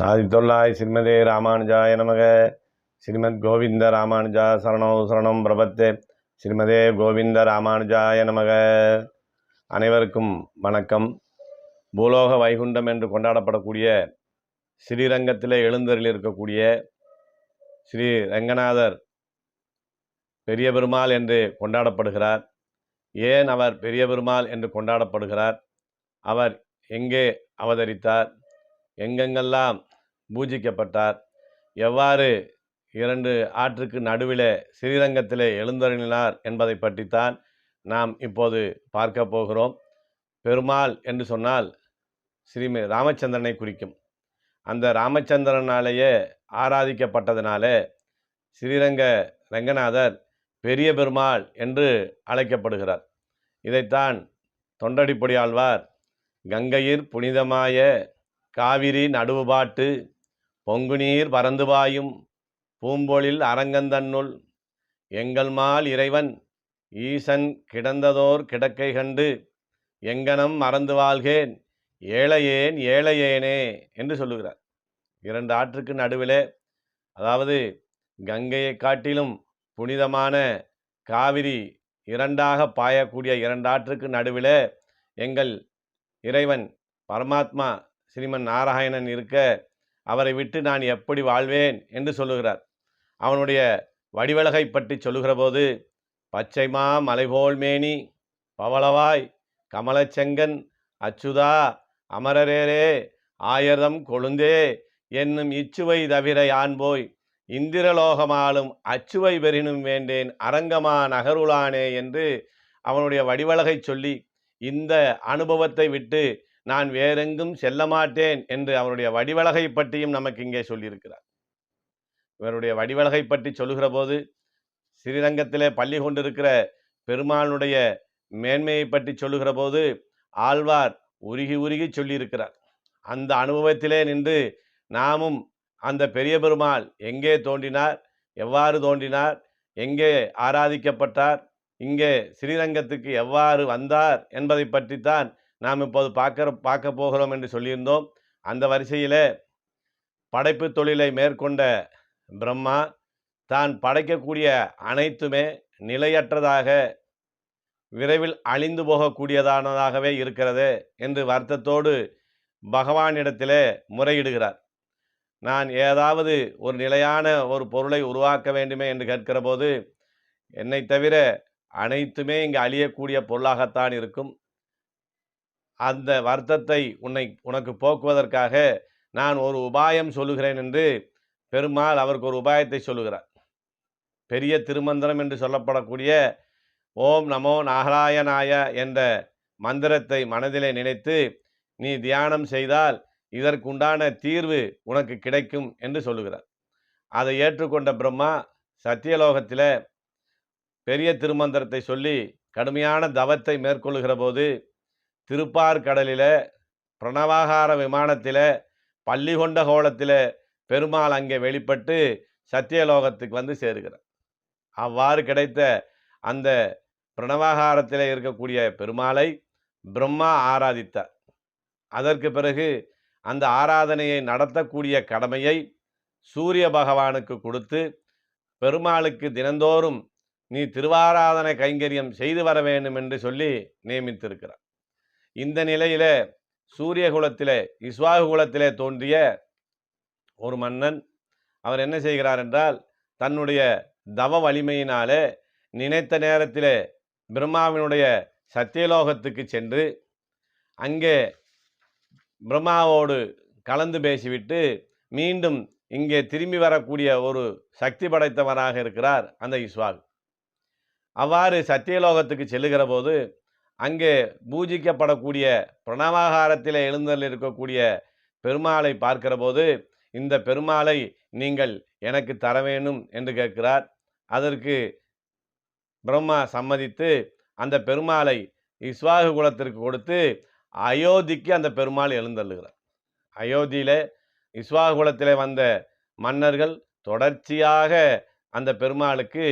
சாதித்தொல்லாய் ஸ்ரீமதே ராமானுஜாய நமக. ஸ்ரீமத் கோவிந்த ராமானுஜா சரணோ சரணம் பிரபத்தே. ஸ்ரீமதே கோவிந்த ராமானுஜாய நமக. அனைவருக்கும் வணக்கம். பூலோக வைகுண்டம் என்று கொண்டாடப்படக்கூடிய ஸ்ரீரங்கத்திலே எழுந்தரில் இருக்கக்கூடிய ஸ்ரீ ரங்கநாதர் பெரிய பெருமாள் என்று கொண்டாடப்படுகிறார். ஏன் அவர் பெரிய பெருமாள் என்று கொண்டாடப்படுகிறார்? அவர் எங்கே அவதரித்தார்? எங்கெங்கெல்லாம் பூஜிக்கப்பட்டார். எவ்வாறு இரண்டு ஆற்றுக்கு நடுவிலே ஸ்ரீரங்கத்திலே எழுந்தருளினார் என்பதை பற்றித்தான் நாம் இப்போது பார்க்க போகிறோம். பெருமாள் என்று சொன்னால் ஸ்ரீமி ராமச்சந்திரனை குறிக்கும். அந்த ராமச்சந்திரனாலேயே ஆராதிக்கப்பட்டதினாலே ஸ்ரீரங்க ரங்கநாதர் பெரிய பெருமாள் என்று அழைக்கப்படுகிறார். இதைத்தான் தொண்டடிப்பொடியாழ்வார் கங்கையிற் புனிதமாய காவிரி நடுவுபாட்டு பொங்குநீர் பறந்து பாயும் பூம்பொழில் அரங்கந்தன்னுள். எங்கள் மால் இறைவன் ஈசன் கிடந்ததோர் கிடக்கை கண்டு எங்கனம் மறந்து வாழ்கேன் ஏழையேன் ஏழையேனே என்று சொல்லுகிறார். இரண்டு ஆற்றுக்கு நடுவிலே அதாவது கங்கையை காட்டிலும் புனிதமான காவிரி இரண்டாக பாயக்கூடிய இரண்டு ஆற்றுக்கு நடுவிலே எங்கள் இறைவன் பரமாத்மா ஸ்ரீமன் நாராயணன் இருக்க அவரை விட்டு நான் எப்படி வாழ்வேன் என்று சொல்லுகிறார். அவனுடைய வடிவழகை பற்றி சொல்லுகிற போது பச்சைமா மலைபோல் மேனி பவளவாய் கமலச்செங்கன் அச்சுதா அமரரேரே ஆயிரம் கொழுந்தே என்னும் இச்சுவை தவிர யான் போய் இந்திரலோகமாலும் அச்சுவை பெறினும் வேண்டேன் அரங்கமா நகருளானே என்று அவனுடைய வடிவழகை சொல்லி இந்த அனுபவத்தை விட்டு நான் வேறெங்கும் செல்ல மாட்டேன் என்று அவருடைய வடிவழகை பற்றியும் நமக்கு இங்கே சொல்லியிருக்கிறார். இவருடைய வடிவழகை பற்றி சொல்லுகிற போது ஸ்ரீரங்கத்திலே பள்ளி கொண்டிருக்கிற பெருமானுடைய மேன்மையை பற்றி சொல்லுகிற போது ஆழ்வார் உருகி உருகி சொல்லியிருக்கிறார். அந்த அனுபவத்திலே நின்று நாமும் அந்த பெரிய பெருமாள் எங்கே தோன்றினார் எவ்வாறு தோன்றினார் எங்கே ஆராதிக்கப்பட்டார் இங்கே ஸ்ரீரங்கத்துக்கு எவ்வாறு வந்தார் என்பதை பற்றித்தான் நாம் இப்போது பார்க்க பார்க்க போகிறோம் என்று சொல்லியிருந்தோம். அந்த வரிசையில் படைப்பு தொழிலை மேற்கொண்ட பிரம்மா தான் படைக்கக்கூடிய அனைத்துமே நிலையற்றதாக விரைவில் அழிந்து போகக்கூடியதானதாகவே இருக்கிறது என்று வருத்தத்தோடு பகவானிடத்திலே முறையிடுகிறார். நான் ஏதாவது ஒரு நிலையான ஒரு பொருளை உருவாக்க வேண்டுமே என்று கேட்கிற போது என்னை தவிர அனைத்துமே இங்கு அழியக்கூடிய பொருளாகத்தான் இருக்கும். அந்த வருத்தத்தை உன்னை உனக்கு போக்குவதற்காக நான் ஒரு உபாயம் சொல்லுகிறேன் என்று பெருமாள் அவருக்கு ஒரு உபாயத்தை சொல்லுகிறார். பெரிய திருமந்திரம் என்று சொல்லப்படக்கூடிய ஓம் நமோ நாகராயனாய என்ற மந்திரத்தை மனதிலே நினைத்து நீ தியானம் செய்தால் இதற்குண்டான தீர்வு உனக்கு கிடைக்கும் என்று சொல்லுகிறார். அதை ஏற்றுக்கொண்ட பிரம்மா சத்தியலோகத்தில் பெரிய திருமந்திரத்தை சொல்லி கடுமையான தவத்தை மேற்கொள்ளுகிற போது திருப்பார்கடலில் பிரணவாகார விமானத்தில் பள்ளி கொண்ட கோலத்தில் பெருமாள் அங்கே வெளிப்பட்டு சத்தியலோகத்துக்கு வந்து சேருகிறார். அவ்வாறு கிடைத்த அந்த பிரணவாகாரத்தில் இருக்கக்கூடிய பெருமாளை பிரம்மா ஆராதித்தார். அதற்கு பிறகு அந்த ஆராதனையை நடத்தக்கூடிய கடமையை சூரிய பகவானுக்கு கொடுத்து பெருமாளுக்கு தினந்தோறும் நீ திருவாராதனை கைங்கரியம் செய்து வர வேண்டும் என்று சொல்லி நியமித்திருக்கிறார். இந்த நிலையில சூரிய குலத்திலே இஸ்வாகு குலத்திலே தோன்றிய ஒரு மன்னன் அவர் என்ன செய்கிறார் என்றால் தன்னுடைய தவ வலிமையினாலே நினைத்த நேரத்திலே பிரம்மாவினுடைய சத்தியலோகத்துக்கு சென்று அங்கே பிரம்மாவோடு கலந்து பேசிவிட்டு மீண்டும் இங்கே திரும்பி வரக்கூடிய ஒரு சக்தி படைத்தவராக இருக்கிறார் அந்த இஸ்வாக் அவ்வாறு சத்தியலோகத்துக்கு செல்லுகிற போது அங்கே பூஜிக்கப்படக்கூடிய பிரணவாகாரத்தில் எழுந்தல் இருக்கக்கூடிய பெருமாளை பார்க்கிற போது இந்த பெருமாளை நீங்கள் எனக்கு தர வேண்டும் என்று கேட்கிறார். அதற்கு பிரம்மா சம்மதித்து அந்த பெருமாளை இஸ்வாகு குலத்திற்கு கொடுத்து அயோத்திக்கு அந்த பெருமாள் எழுந்தள்ளுகிறார். அயோத்தியில் இஸ்வாகு குலத்தில் வந்த மன்னர்கள் தொடர்ச்சியாக அந்த பெருமாளுக்கு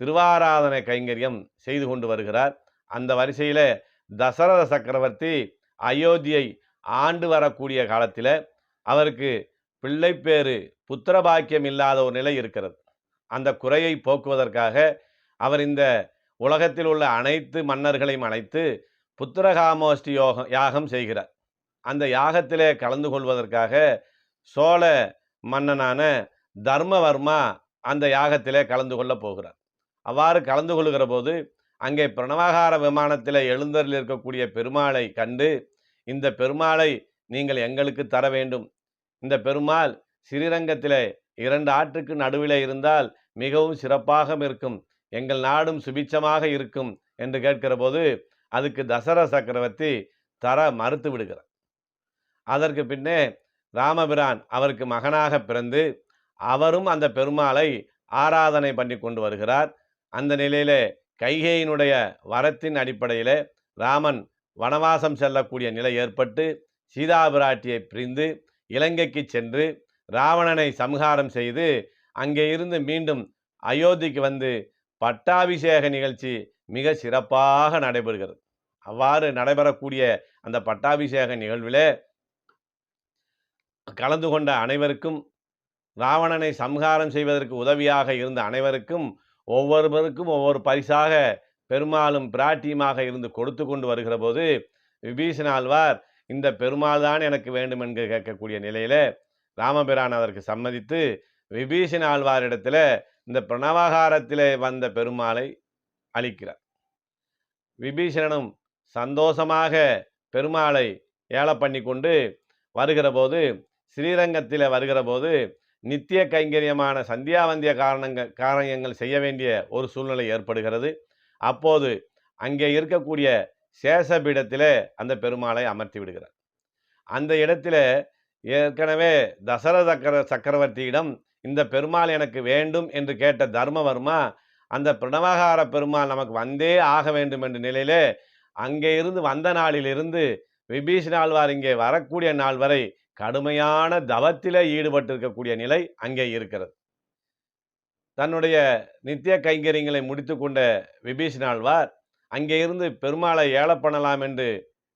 திருவாராதனை கைங்கரியம் செய்து கொண்டு வருகிறார். அந்த வரிசையில் தசரத சக்கரவர்த்தி அயோத்தியை ஆண்டு வரக்கூடிய காலத்தில் அவருக்கு பிள்ளைப்பேறு புத்திரபாக்கியம் இல்லாத ஒரு நிலை இருக்கிறது. அந்த குறையை போக்குவதற்காக அவர் இந்த உலகத்தில் உள்ள அனைத்து மன்னர்களையும் அழைத்து புத்திரகாமோஷ்டி யோகம் யாகம் செய்கிறார். அந்த யாகத்திலே கலந்து கொள்வதற்காக சோழ மன்னனான தர்மவர்மா அந்த யாகத்திலே கலந்து கொள்ளப் போகிறார். அவ்வாறு கலந்து கொள்கிற போது அங்கே பிரணவகார விமானத்தில் எழுந்தரில் இருக்கக்கூடிய பெருமாளை கண்டு இந்த பெருமாளை நீங்கள் எங்களுக்கு தர வேண்டும். இந்த பெருமாள் ஸ்ரீரங்கத்தில் இரண்டு ஆற்றுக்கு நடுவில் இருந்தால் மிகவும் சிறப்பாக இருக்கும். எங்கள் நாடும் சுபிச்சமாக இருக்கும் என்று கேட்கிற போது அதுக்கு தசர சக்கரவர்த்தி தர மறுத்து விடுகிறார். அதற்கு பின்னே ராமபிரான் அவருக்கு மகனாக பிறந்து அவரும் அந்த பெருமாளை ஆராதனை பண்ணி கொண்டு வருகிறார். அந்த நிலையிலே கைகேயினுடைய வரத்தின் அடிப்படையிலே ராமன் வனவாசம் செல்லக்கூடிய நிலை ஏற்பட்டு சீதாபிராட்டியை பிரிந்து இலங்கைக்கு சென்று ராவணனை சம்ஹாரம் செய்து அங்கே இருந்து மீண்டும் அயோத்திக்கு வந்து பட்டாபிஷேக நிகழ்ச்சி மிக சிறப்பாக நடைபெறுகிறது. அவ்வாறு நடைபெறக்கூடிய அந்த பட்டாபிஷேக நிகழ்விலே கலந்து கொண்ட அனைவருக்கும் ராவணனை சம்ஹாரம் செய்வதற்கு உதவியாக இருந்த அனைவருக்கும் ஒவ்வொருவருக்கும் ஒவ்வொரு பரிசாக பெருமாளும் பிராட்டியுமாக இருந்து கொடுத்து கொண்டு வருகிற போது விபீஷண ஆழ்வார் இந்த பெருமாள் தான் எனக்கு வேண்டும் என்று கேட்கக்கூடிய நிலையில் ராமபிரான் அதற்கு சம்மதித்து விபீஷண ஆழ்வாரிடத்தில் இந்த பிரணவகாரத்தில் வந்த பெருமாளை அளிக்கிறார். விபீஷணனும் சந்தோஷமாக பெருமாளை ஏல பண்ணி கொண்டு வருகிற போது ஸ்ரீரங்கத்தில் வருகிற போது நித்திய கைங்கரியமான சந்தியாவந்திய காரணங்கள் காரியங்கள் செய்ய வேண்டிய ஒரு சூழ்நிலை ஏற்படுகிறது. அப்போது அங்கே இருக்கக்கூடிய சேஷபீடத்தில் அந்த பெருமாளை அமர்த்தி விடுகிறார். அந்த இடத்துல ஏற்கனவே தசரத சக்கர சக்கரவர்த்தியிடம் இந்த பெருமாள் எனக்கு வேண்டும் என்று கேட்ட தர்மவர்மா அந்த பிரணவகார பெருமாள் நமக்கு வந்தே ஆக வேண்டும் என்ற நிலையிலே அங்கே இருந்து வந்த நாளிலிருந்து விபீஷ் ஆழ்வார் இங்கே வரக்கூடிய நாள் வரை கடுமையான தவத்தில் ஈடுபட்டிருக்கக்கூடிய நிலை அங்கே இருக்கிறது. தன்னுடைய நித்திய கைங்கரியங்களை முடித்து கொண்ட விபீஷணாழ்வார் அங்கே இருந்து பெருமாளை ஏல பண்ணலாம் என்று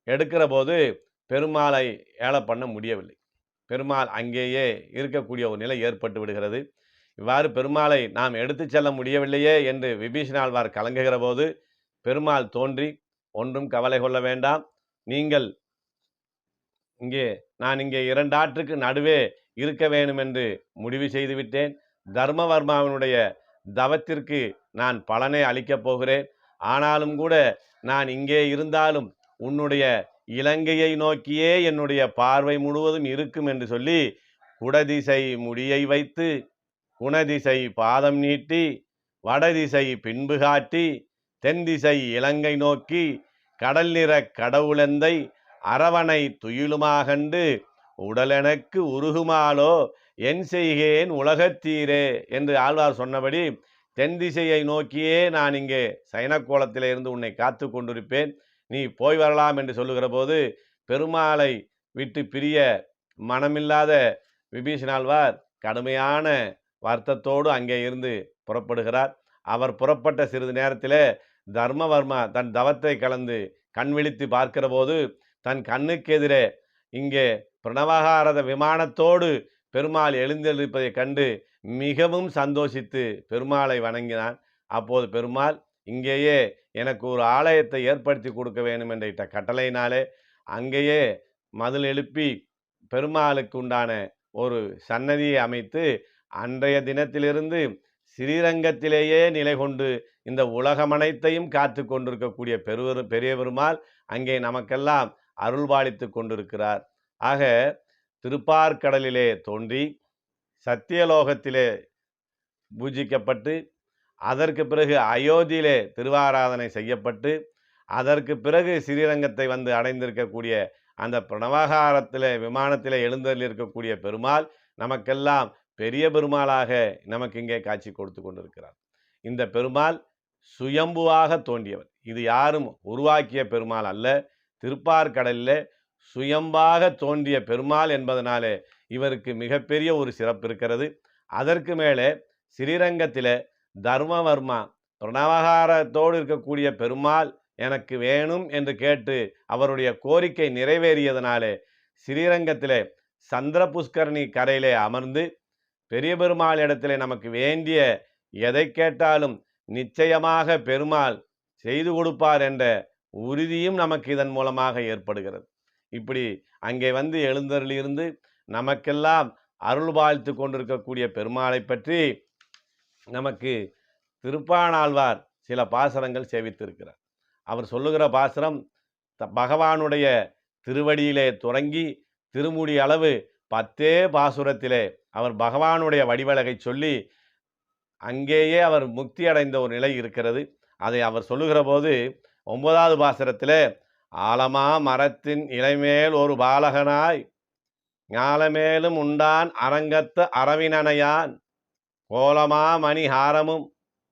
எடுக்கிற போது பெருமாளை ஏல பண்ண முடியவில்லை. பெருமாள் அங்கேயே இருக்கக்கூடிய ஒரு நிலை ஏற்பட்டு விடுகிறது. இவ்வாறு பெருமாளை நாம் எடுத்து செல்ல முடியவில்லையே என்று விபீஷணாழ்வார் கலங்குகிற போது பெருமாள் தோன்றி ஒன்றும் கவலை கொள்ள வேண்டாம். நீங்கள் இங்கே நான் இங்கே இரண்டாற்றுக்கு நடுவே இருக்க வேண்டும் என்று முடிவு செய்துவிட்டேன் தர்மவர்மாவினுடைய தவத்திற்கு நான் பலனை அளிக்கப் போகிறேன். ஆனாலும் கூட நான் இங்கே இருந்தாலும் உன்னுடைய இலங்கையை நோக்கியே என்னுடைய பார்வை முழுவதும் இருக்கும் என்று சொல்லி குடதிசை முடியை வைத்து குணதிசை பாதம் நீட்டி வடதிசை பின்பு காட்டி தென் திசை இலங்கை நோக்கி கடல் நிற கடவுளந்தை அரவணை துயிலுமாகண்டு உடலெனக்கு உருகுமாலோ என் செய்கேன் உலகத்தீரே என்று ஆழ்வார் சொன்னபடி தென் திசையை நோக்கியே நான் இங்கே சைனக்கோலத்திலே இருந்து உன்னை காத்து கொண்டிருப்பேன். நீ போய் வரலாம் என்று சொல்லுகிற போது பெருமாளை விட்டு பிரிய மனமில்லாத விபீஷணாழ்வார் கடுமையான வருத்தத்தோடு அங்கே இருந்து புறப்படுகிறார். அவர் புறப்பட்ட சிறிது நேரத்தில் தர்மவர்மா தன் தவத்தை கலந்து கண் விழித்து பார்க்கிற போது தன் கண்ணுக்கு எதிரே இங்கே பிரணவகாரத விமானத்தோடு பெருமாள் எழுந்தெழுப்பதைக் கண்டு மிகவும் சந்தோஷித்து பெருமாளை வணங்கினான். அப்போது பெருமாள் இங்கேயே எனக்கு ஒரு ஆலயத்தை ஏற்படுத்தி கொடுக்க வேண்டும் என்ற இட்ட கட்டளையினாலே அங்கேயே மதில் எழுப்பி பெருமாளுக்கு உண்டான ஒரு சன்னதியை அமைத்து அன்றைய தினத்திலிருந்து ஸ்ரீரங்கத்திலேயே நிலை கொண்டு இந்த உலகமனைத்தையும் காத்து கொண்டிருக்கக்கூடிய பெருவரு பெரிய பெருமாள் அங்கே நமக்கெல்லாம் அருள்பாலித்து கொண்டிருக்கிறார். ஆக திருப்பார்கடலிலே தோன்றி சத்தியலோகத்திலே பூஜிக்கப்பட்டு அதற்கு பிறகு அயோத்தியிலே திருவாராதனை செய்யப்பட்டு அதற்கு பிறகு ஸ்ரீரங்கத்தை வந்து அடைந்திருக்கக்கூடிய அந்த பிரணவகாரத்தில் விமானத்தில் எழுந்தரில் இருக்கக்கூடிய பெருமாள் நமக்கெல்லாம் பெரிய பெருமாளாக நமக்கு இங்கே காட்சி கொடுத்து கொண்டிருக்கிறார். இந்த பெருமாள் சுயம்புவாக தோன்றியவர். இது யாரும் உருவாக்கிய பெருமாள் அல்ல. திருப்பார்கடலில் சுயம்பாக தோன்றிய பெருமாள் என்பதனாலே இவருக்கு மிகப்பெரிய ஒரு சிறப்பு இருக்கிறது. அதற்கு மேலே ஸ்ரீரங்கத்தில் தர்மவர்மா பிரணவகாரத்தோடு இருக்கக்கூடிய பெருமாள் எனக்கு வேணும் என்று கேட்டு அவருடைய கோரிக்கை நிறைவேறியதனாலே ஸ்ரீரங்கத்தில் சந்திர புஷ்கரணி கரையிலே அமர்ந்து பெரிய பெருமாள் இடத்துல நமக்கு வேண்டிய எதை கேட்டாலும் நிச்சயமாக பெருமாள் செய்து கொடுப்பார் என்ற உறுதியும் நமக்கு இதன் மூலமாக ஏற்படுகிறது. இப்படி அங்கே வந்து எழுந்தருளிருந்து நமக்கெல்லாம் அருள் வாழ்த்து கொண்டிருக்கக்கூடிய பெருமாளை பற்றி நமக்கு திருப்பானாழ்வார் சில பாசரங்கள் சேவித்திருக்கிறார். அவர் சொல்லுகிற பாசரம் த- பகவானுடைய திருவடியிலே தொடங்கி திருமுடி அளவு பத்தே பாசுரத்திலே அவர் பகவானுடைய வடிவழகை சொல்லி அங்கேயே அவர் முக்தி அடைந்த ஒரு நிலை இருக்கிறது. அதை அவர் சொல்லுகிற போது ஒன்பதாவது பாசுரத்திலே ஆழமா மரத்தின் இலைமேல் ஒரு பாலகனாய் ஞாலமேலும் உண்டான் அரங்கத்த அரவினனையான் கோலமா மணிஹாரமும்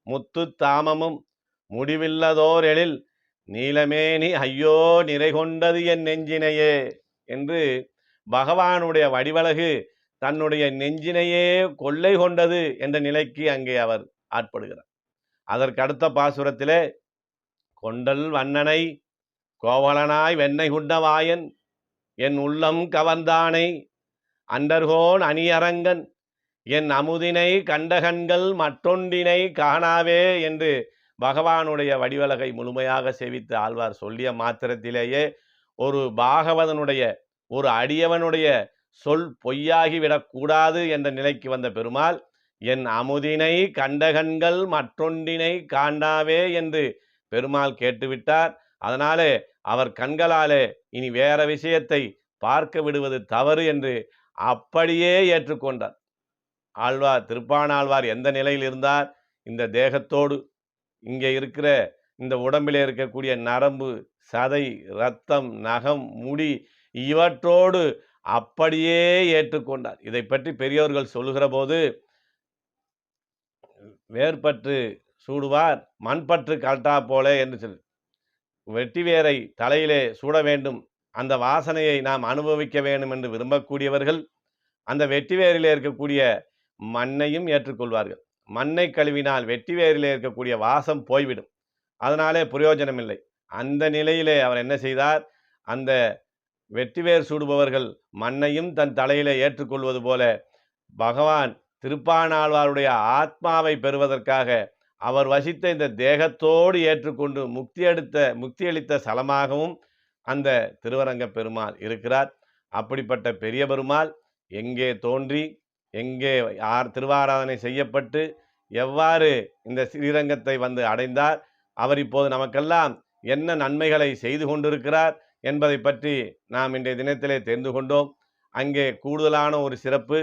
முத்து தாமமும் முடிவில்லதோர் எழில் நீலமேனி ஐயோ நிறை கொண்டது என் நெஞ்சினையே என்று பகவானுடைய வடிவழகு தன்னுடைய நெஞ்சினையே கொள்ளை கொண்டது என்ற நிலைக்கு அங்கே அவர் ஆட்படுகிறார். அதற்கு அடுத்த பாசுரத்திலே கொண்டல் வண்ணனை கோவலனாய் வெண்ணெய் குண்டவாயன் என் உள்ளம் கவர்ந்தானை அண்டர்கோன் அணியரங்கன் என் அமுதினை கண்டகன்கள் மற்றொன்றினை காணாவே என்று பகவானுடைய வடிவலகை முழுமையாக செவித்து ஆழ்வார் சொல்லிய மாத்திரத்திலேயே ஒரு பாகவதனுடைய ஒரு அடியவனுடைய சொல் பொய்யாகிவிடக்கூடாது என்ற நிலைக்கு வந்த பெருமாள் என் அமுதினை கண்டகன்கள் மற்றொன்றினை காண்டாவே என்று பெருமாள் கேட்டுவிட்டார். அதனாலே அவர் கண்களாலே இனி வேற விஷயத்தை பார்க்க விடுவது தவறு என்று அப்படியே ஏற்றுக்கொண்டார். ஆழ்வார் திருப்பானாழ்வார் எந்த நிலையில் இருந்தார்? இந்த தேகத்தோடு இங்கே இருக்கிற இந்த உடம்பில் இருக்கக்கூடிய நரம்பு சதை ரத்தம் நகம் முடி இவற்றோடு அப்படியே ஏற்றுக்கொண்டார். இதை பற்றி பெரியோர்கள் சொல்லுகிற போது வேர்பற்று சூடுவார் மண்பற்று கலட்டா போல என்று சொல் வெட்டி வேரை தலையிலே சூட வேண்டும். அந்த வாசனையை நாம் அனுபவிக்க வேண்டும் என்று விரும்பக்கூடியவர்கள் அந்த வெட்டிவேரிலே இருக்கக்கூடிய மண்ணையும் ஏற்றுக்கொள்வார்கள். மண்ணை கழுவினால் வெட்டிவேரிலே இருக்கக்கூடிய வாசம் போய்விடும். அதனாலே பிரயோஜனம் இல்லை அந்த நிலையிலே அவர் என்ன செய்தார்? அந்த வெட்டிவேர் சூடுபவர்கள் மண்ணையும் தன் தலையிலே ஏற்றுக்கொள்வது போல பகவான் திருப்பானாழ்வாருடைய ஆத்மாவை பெறுவதற்காக அவர் வசித்த இந்த தேகத்தோடு ஏற்றுக்கொண்டு முக்தி அடுத்த முக்தி அளித்த ஸ்தலமாகவும் அந்த திருவரங்க பெருமாள் இருக்கிறார். அப்படிப்பட்ட பெரிய பெருமாள் எங்கே தோன்றி எங்கே யார் திருவாராதனை செய்யப்பட்டு எவ்வாறு இந்த ஸ்ரீரங்கத்தை வந்து அடைந்தார் அவர் இப்போது நமக்கெல்லாம் என்ன நன்மைகளை செய்து கொண்டிருக்கிறார் என்பதை பற்றி நாம் இன்றைய தினத்திலே தெரிந்து கொண்டோம். அங்கே கூடுதலான ஒரு சிறப்பு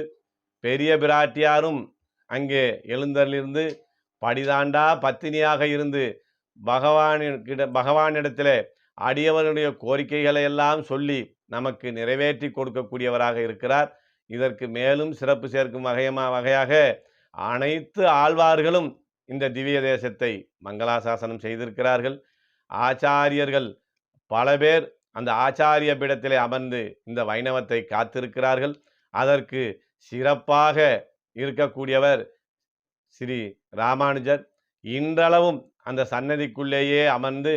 பெரிய பிராட்டியாரும் அங்கே எழுந்தலிருந்து படிதாண்டா பத்தினியாக இருந்து பகவானிட பகவானிடத்தில் அடியவனுடைய கோரிக்கைகளை எல்லாம் சொல்லி நமக்கு நிறைவேற்றி கொடுக்கக்கூடியவராக இருக்கிறார். இதற்கு மேலும் சிறப்பு சேர்க்கும் வகையமா வகையாக அனைத்து ஆழ்வார்களும் இந்த திவ்ய தேசத்தை மங்களாசாசனம் செய்திருக்கிறார்கள். ஆச்சாரியர்கள் பல பேர் அந்த ஆச்சாரிய பீடத்திலே அமர்ந்து இந்த வைணவத்தை காத்திருக்கிறார்கள். அதற்கு சிறப்பாக இருக்கக்கூடியவர் ஸ்ரீ ராமானுஜர் இன்றளவும் அந்த சன்னதிக்குள்ளேயே அமர்ந்து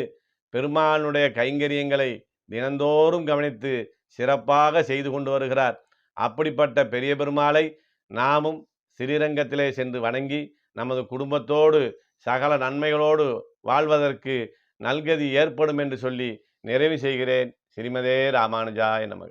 பெருமானுடைய கைங்கரியங்களை தினந்தோறும் கவனித்து சிறப்பாக செய்து கொண்டு வருகிறார். அப்படிப்பட்ட பெரிய பெருமாளை நாமும் ஸ்ரீரங்கத்திலே சென்று வணங்கி நமது குடும்பத்தோடு சகல நன்மைகளோடு வாழ்வதற்கு நல்கதி ஏற்படும் என்று சொல்லி நிறைவு செய்கிறேன். ஸ்ரீமதே ராமானுஜாய நமக.